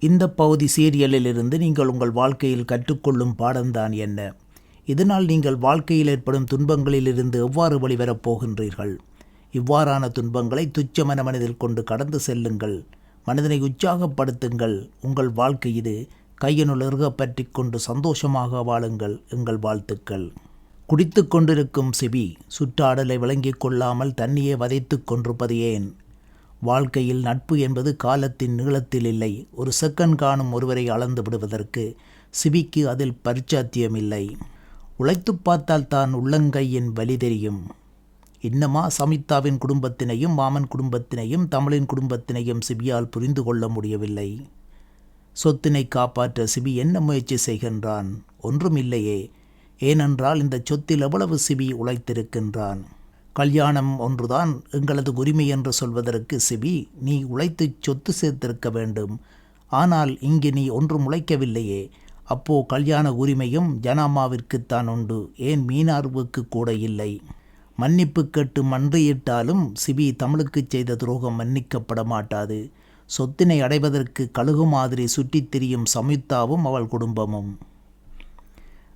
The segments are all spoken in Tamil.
இந்த பகுதி சீரியலிலிருந்து நீங்கள் உங்கள் வாழ்க்கையில் கற்றுக்கொள்ளும் பாடம்தான் என்ன. இதனால் நீங்கள் வாழ்க்கையில் ஏற்படும் துன்பங்களிலிருந்து எவ்வாறு வெளிவரப் போகின்றீர்கள்? இவ்வாறான துன்பங்களை துச்சமன மனதில் கொண்டு கடந்து செல்லுங்கள். மனதினை உற்சாகப்படுத்துங்கள். உங்கள் வாழ்க்கை இது கையினுள் இறுக பற்றி கொண்டு சந்தோஷமாக வாழுங்கள் எங்கள் வாழ்த்துக்கள். குடித்து கொண்டிருக்கும் சிபி சுற்றாடலை விளங்கிக் கொள்ளாமல் தண்ணியை வதைத்துக் கொண்டிருப்பது ஏன்? வாழ்க்கையில் நட்பு என்பது காலத்தின் நீளத்தில் இல்லை. ஒரு செகண்ட் காணும் ஒருவரை அளந்து விடுவதற்கு சிபிக்கு அதில் பரிச்சாத்தியமில்லை. உழைத்துப் பார்த்தால் தான் உள்ளங்கையின் வலி தெரியும். இன்னமா சமிதாவின் குடும்பத்தினையும் மாமன் குடும்பத்தினையும் தமிழின் குடும்பத்தினையும் சிபியால் புரிந்து கொள்ள முடியவில்லை. சொத்தினை காப்பாற்ற சிபி என்ன முயற்சி செய்கின்றான்? ஒன்றுமில்லையே ஏனென்றால் இந்த சொத்தில் எவ்வளவு சிபி உழைத்திருக்கின்றான்? கல்யாணம் ஒன்றுதான் எங்களது உரிமை என்று சொல்வதற்கு சிபி நீ உழைத்து சொத்து சேர்த்திருக்க வேண்டும். ஆனால் இங்கு நீ ஒன்றும் உழைக்கவில்லையே. அப்போ கல்யாண உரிமையும் ஜனாமாவிற்குத்தான் உண்டு. ஏன் மீனார்வுக்கு கூட இல்லை? மன்னிப்பு கேட்டு மன்றியிட்டாலும் சிபி தமிழுக்கு செய்த துரோகம் மன்னிக்கப்பட மாட்டாது. சொத்தினை அடைவதற்கு கழுகு மாதிரி சுற்றித் திரியும் சம்யுக்தாவும் அவள் குடும்பமும்.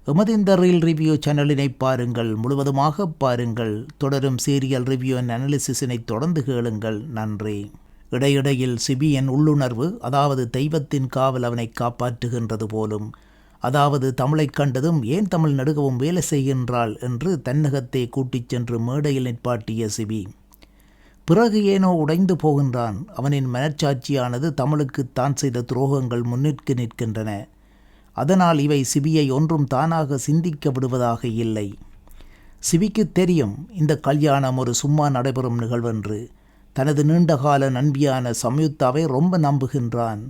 எமது இந்த ரீல் ரிவ்யூ சேனலினை பாருங்கள் முழுவதுமாக பாருங்கள். தொடரும் சீரியல் ரிவ்யூ அண்ட் அனாலிசிஸினை தொடர்ந்து கேளுங்கள். நன்றி. இடையிடையில் சிபியன் உள்ளுணர்வு அதாவது தெய்வத்தின் காவல் அவனை காப்பாற்றுகின்றது போலும். அதாவது தமிழைக் கண்டதும் ஏன் தமிழ் நடுகவும் வேலை செய்கின்றாள் என்று தன்னகத்தை கூட்டிச் சென்று மேடையில் நிற்பாட்டிய சிபி. பிறகு ஏனோ உடைந்து போகின்றான். அவனின் மனச்சாட்சியானது தமிழுக்கு தான் செய்த துரோகங்கள் முன்னிற்கு நிற்கின்றன. அதனால் இவை சிபியை ஒன்றும் தானாக சிந்திக்க விடுவதாக இல்லை. சிபிக்கு தெரியும் இந்த கல்யாணம் ஒரு சும்மா நடைபெறும் நிகழ்வென்று. தனது நீண்டகால நண்பியான சம்யுக்தாவை ரொம்ப நம்புகின்றான்.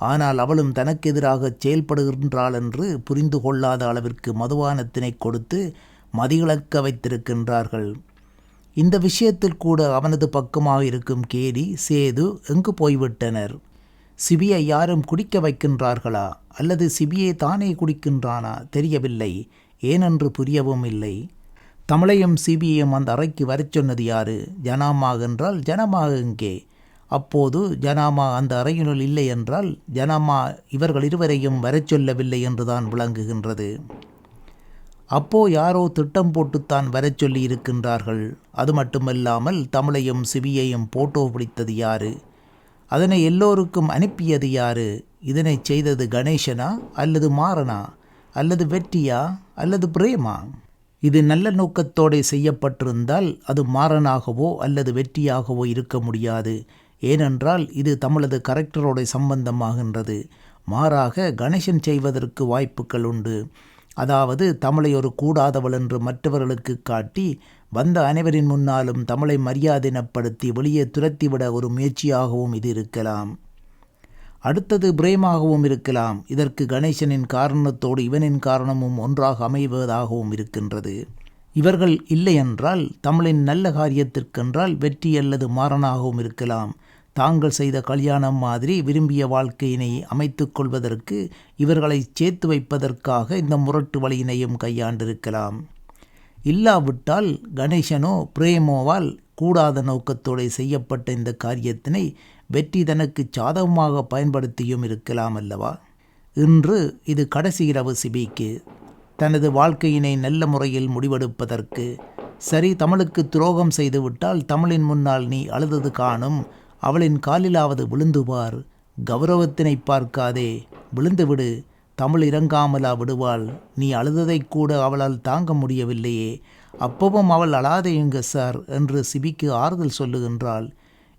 ஆனால் அவளும் தனக்கு எதிராக செயல்படுகின்றாள் என்று புரிந்து கொள்ளாத அளவிற்கு மதுவானத்தினை கொடுத்து மதியிழக்க வைத்திருக்கின்றார்கள். இந்த விஷயத்தில் கூட அவனது பக்கமாக இருக்கும் கேரி சேது எங்கு போய்விட்டனர்? சிபியை யாரும் குடிக்க வைக்கின்றார்களா? அல்லது சிபியை தானே குடிக்கின்றானா? தெரியவில்லை. ஏனென்று புரியவும் இல்லை. தமிழையும் சிபியையும் அந்த அறைக்கு வரச் சொன்னது யாரு? ஜனாமாக என்றால் ஜனமாக இங்கே அப்போது ஜனாமா அந்த அறையினுள் இல்லை என்றால் ஜனாமா இவர்கள் இருவரையும் வரச் சொல்லவில்லை என்றுதான் விளங்குகின்றது. அப்போ யாரோ திட்டம் போட்டுத்தான் வரச் சொல்லி இருக்கின்றார்கள் அது மட்டுமல்லாமல் தமிழையும் சிபியையும் போட்டோ பிடித்தது யாரு? அதனை எல்லோருக்கும் அனுப்பியது யாரு? இதனை செய்தது கணேசனா அல்லது மாறனா? அல்லது வெற்றியா? அல்லது பிரேமா? இது நல்ல நோக்கத்தோடு செய்யப்பட்டிருந்தால் அது மாறனாகவோ அல்லது வெற்றியாகவோ இருக்க முடியாது. ஏனென்றால் இது தமிழது கரெக்டரோட சம்பந்தமாகின்றது. மாறாக கணேசன் செய்வதற்கு வாய்ப்புகள் உண்டு. அதாவது தமிழை ஒரு கூடாதவள் என்று மற்றவர்களுக்கு காட்டி வந்த அனைவரின் முன்னாலும் தமிழை மரியாதைனப்படுத்தி வெளியே துரத்திவிட ஒரு முயற்சியாகவும் இது இருக்கலாம். அடுத்தது பிரேமாகவும் இருக்கலாம். இதற்கு கணேசனின் காரணத்தோடு இவனின் காரணமும் ஒன்றாக அமைவதாகவும் இருக்கின்றது. இவர்கள் இல்லையென்றால் தமிழின் நல்ல காரியத்திற்கென்றால் வெற்றி அல்லது மாறனாகவும் இருக்கலாம். தாங்கள் செய்த கல்யாணம் மாதிரி விரும்பிய வாழ்க்கையினை அமைத்து கொள்வதற்கு இவர்களை சேர்த்து வைப்பதற்காக இந்த முரட்டு வழியினையும் கையாண்டிருக்கலாம். இல்லாவிட்டால் கணேசனோ பிரேமோவால் கூடாத நோக்கத்தோடு செய்யப்பட்ட இந்த காரியத்தினை வெற்றி தனக்கு சாதகமாக பயன்படுத்தியும் இருக்கலாம் அல்லவா? இன்று இது கடைசி இரவு சிபிக்கு. தனது வாழ்க்கையினை நல்ல முறையில் முடிவெடுப்பதற்கு சரி தமிழுக்கு துரோகம் செய்துவிட்டால் தமிழின் முன்னால் நீ அழுதது காணும். அவளின் காலிலாவது விழுந்துவார். கௌரவத்தினை பார்க்காதே. விழுந்துவிடு. தமிழ் இறங்காமலா விடுவாள். நீ அழுததைக் கூட அவளால் தாங்க முடியவில்லையே. அப்பவும் அவள் அழாதையுங்க சார் என்று சிபிக்கு ஆறுதல் சொல்லுகின்றாள்.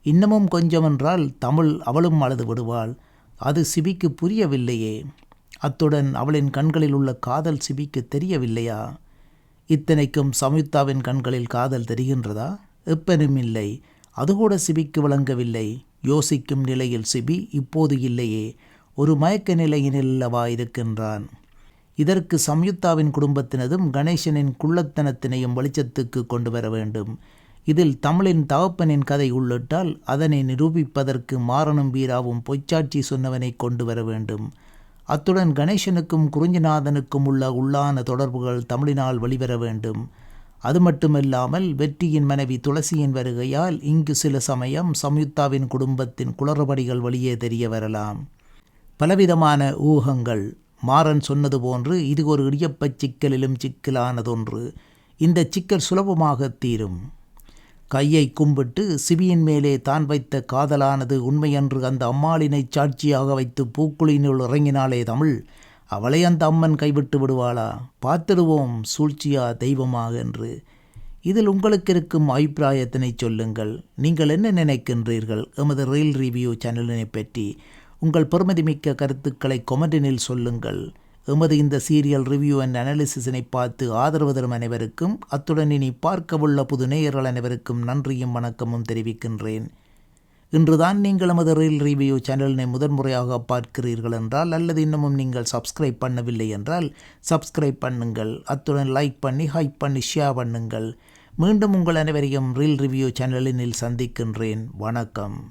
இன்னமும் கொஞ்சமென்றால் தமிழ் அவளும் அழுது விடுவாள். அது சிபிக்கு புரியவில்லையே. அத்துடன் அவளின் கண்களில் உள்ள காதல் சிபிக்கு தெரியவில்லையா? இத்தனைக்கும் சம்யுக்தாவின் கண்களில் காதல் தெரிகின்றதா? எப்பெனும் இல்லை. அதுகூட சிபிக்கு விளங்கவில்லை. யோசிக்கும் நிலையில் சிபி இப்போது இல்லையே. ஒரு மயக்க நிலையினல்லவா இருக்கின்றான்? இதற்கு சம்யுக்தாவின் குடும்பத்தினதும் கணேசனின் குள்ளத்தனத்தினையும் வெளிச்சத்துக்கு கொண்டு வர வேண்டும். இதில் தமிழின் தகப்பனின் கதை உள்ளிட்டால் அதனை நிரூபிப்பதற்கு மாறனும் வீராவும் பொய்ச்சாட்சி சொன்னவனை கொண்டு வர வேண்டும். அத்துடன் கணேசனுக்கும் குறிஞ்சிநாதனுக்கும் உள்ள உள்ளான தொடர்புகள் தமிழினால் வெளிவர வேண்டும். அது மட்டுமல்லாமல் வெற்றியின் மனைவி துளசியின் வருகையால் இங்கு சில சமயம் சம்யுக்தாவின் குடும்பத்தின் குளறுபடிகள் வெளியே தெரிய வரலாம். பலவிதமான ஊகங்கள். மாறன் சொன்னது போன்று இது ஒரு இடியப்பச் சிக்கலிலும் சிக்கலானதொன்று. இந்த சிக்கல் சுலபமாக தீரும். கையை கும்பிட்டு சிவியின் மேலே தான் வைத்த காதலானது உண்மையன்று அந்த அம்மாளினை சாட்சியாக வைத்து பூக்குழியினுள் இறங்கினாளே தமிழ். அவளை அந்த அம்மன் கைவிட்டு விடுவாளா? பார்த்திடுவோம் சூழ்ச்சியா தெய்வமாக என்று. இதில் உங்களுக்கு இருக்கும் அபிப்பிராயத்தினை சொல்லுங்கள். நீங்கள் என்ன நினைக்கின்றீர்கள்? எமது ரயில் ரிவ்யூ சேனலினை பற்றி. உங்கள் பெருமதிமிக்க கருத்துக்களை கொமெண்டினில் சொல்லுங்கள். எமது இந்த சீரியல் ரிவ்யூ அண்ட் அனாலிசிஸினை பார்த்து ஆதரவு தரும் அனைவருக்கும் அத்துடன் இனி பார்க்கவுள்ள புது நேயர்கள் அனைவருக்கும் நன்றியும் வணக்கமும் தெரிவிக்கின்றேன். இன்றுதான் நீங்கள் எமது ரீல் ரிவ்யூ சேனலினை முதன்முறையாக பார்க்கிறீர்கள் என்றால் அல்லது இன்னமும் நீங்கள் சப்ஸ்கிரைப் பண்ணவில்லை என்றால் சப்ஸ்கிரைப் பண்ணுங்கள். அத்துடன் லைக் பண்ணி ஹைப் பண்ணி ஷேர் பண்ணுங்கள். மீண்டும் உங்கள் அனைவரையும் ரீல் ரிவ்யூ சேனலினில் சந்திக்கின்றேன். வணக்கம்.